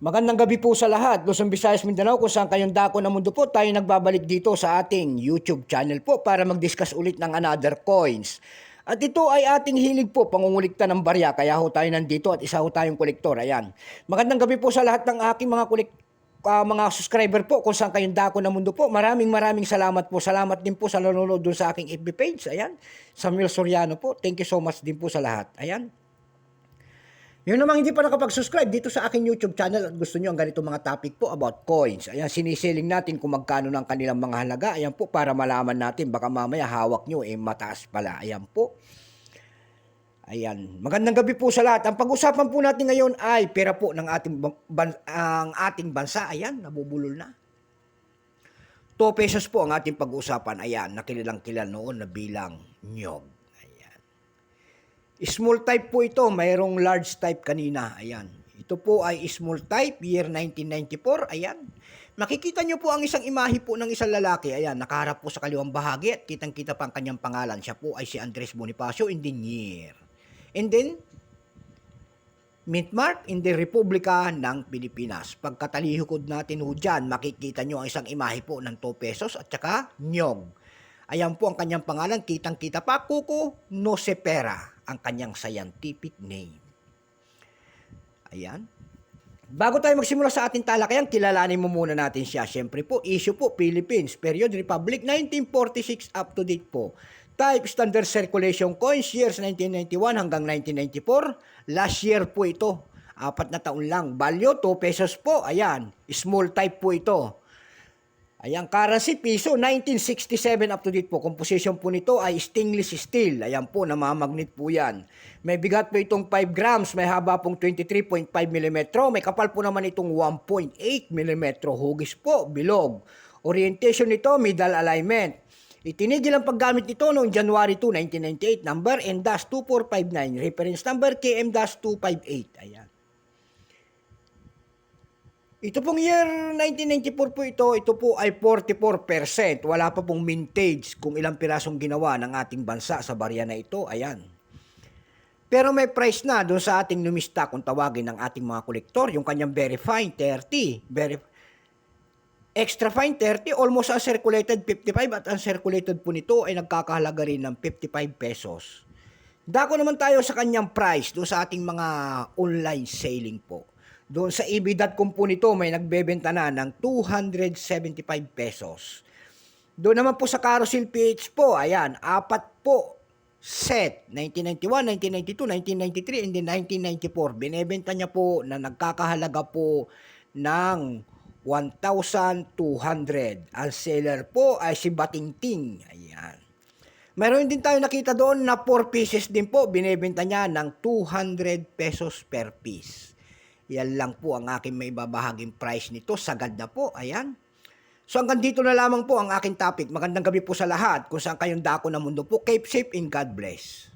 Magandang gabi po sa lahat. Luzon, Visayas, Mindanao, kung saan kayong dako ng mundo po, tayo nagbabalik dito sa ating YouTube channel po para mag-discuss ulit ng another coins. At ito ay ating hilig po, pangungulikta ng barya, kaya ho tayo nandito at isa ho tayong kolektor. Ayan. Magandang gabi po sa lahat ng aking mga kolek ah, mga subscriber po kung saan kayong dako ng mundo po. Maraming maraming salamat po. Salamat din po sa nanonood dun sa aking FB page. Ayan. Samuel Soriano po. Thank you so much din po sa lahat. Ayan. Yun namang hindi pa nakapag-subscribe dito sa aking YouTube channel at gusto nyo ang ganito mga topic po about coins. Ayan, sinisiling natin kung magkano ng kanilang mga halaga. Ayan po, para malaman natin. Baka mamaya hawak nyo, eh mataas pala. Ayan po. Ayan. Magandang gabi po sa lahat. Ang pag-usapan po natin ngayon ay pera po ng ating, ban- ang ating bansa. Ayan, nabubulol na. 2 pesos po ang ating pag-uusapan. Ayan, nakilalang kilal noon na bilang nyog. Small type po ito, mayroong large type kanina. Ayan. Ito po ay small type, year 1994. Ayan. Makikita nyo po ang isang imahe po ng isang lalaki. Ayan, nakaharap po sa kaliwang bahagi at kitang-kita pa ang kanyang pangalan. Siya po ay si Andres Bonifacio in the year. And then, mint in the Republika ng Pilipinas. Pagkatalihukod natin ho dyan, makikita nyo ang isang imahe po ng 2 pesos at saka nyog. Ayan po ang kanyang pangalan, kitang-kita pa, Kuko Nosepera, ang kanyang scientific name. Ayan. Bago tayo magsimula sa ating talakayan, kilalanin mo muna natin siya. Siyempre po, issue po, Philippines, period, Republic, 1946 up to date po. Type, standard circulation coins, years 1991 hanggang 1994. Last year po ito, apat na taon lang. Value, 2 pesos po, ayan. Small type po ito. Ayan, currency piso, 1967 up to date po. Composition po nito ay stainless steel. Ayan po, namamagnet po yan. May bigat po itong 5 grams, may haba pong 23.5 mm. May kapal po naman itong 1.8 mm. Hugis po, bilog. Orientation nito, middle alignment. Itinigil ang paggamit nito noong January 2, 1998. Number N-2459. Reference number KM-258. Ayan. Ito pong year 1994 po ito, ito po ay 44%. Wala pa pong mintage kung ilang pirasong ginawa ng ating bansa sa barya na ito. Ayan. Pero may price na doon sa ating numista kung tawagin ng ating mga kolektor, yung kanyang very fine 30, very extra fine 30, almost uncirculated 55 at uncirculated po nito ay nagkakahalaga rin ng 55 pesos. Dako naman tayo sa kanyang price doon sa ating mga online selling po. Doon sa ebi.com po nito may nagbebenta na ng 275 pesos. Doon naman po sa Carousel PH po, ayan, apat po set, 1991, 1992, 1993, and then 1994. Binebenta niya po na nagkakahalaga po ng 1,200. Ang seller po ay si Batingting. Ayan. Meron din tayo nakita doon na 4 pieces din po. Binebenta niya ng 200 pesos per piece. Yan lang po ang aking may babahaging price nito. Sagad na po. Ayan. So hanggang dito na lamang po ang aking topic. Magandang gabi po sa lahat. Kung saan kayong dako ng mundo po. Keep safe and God bless.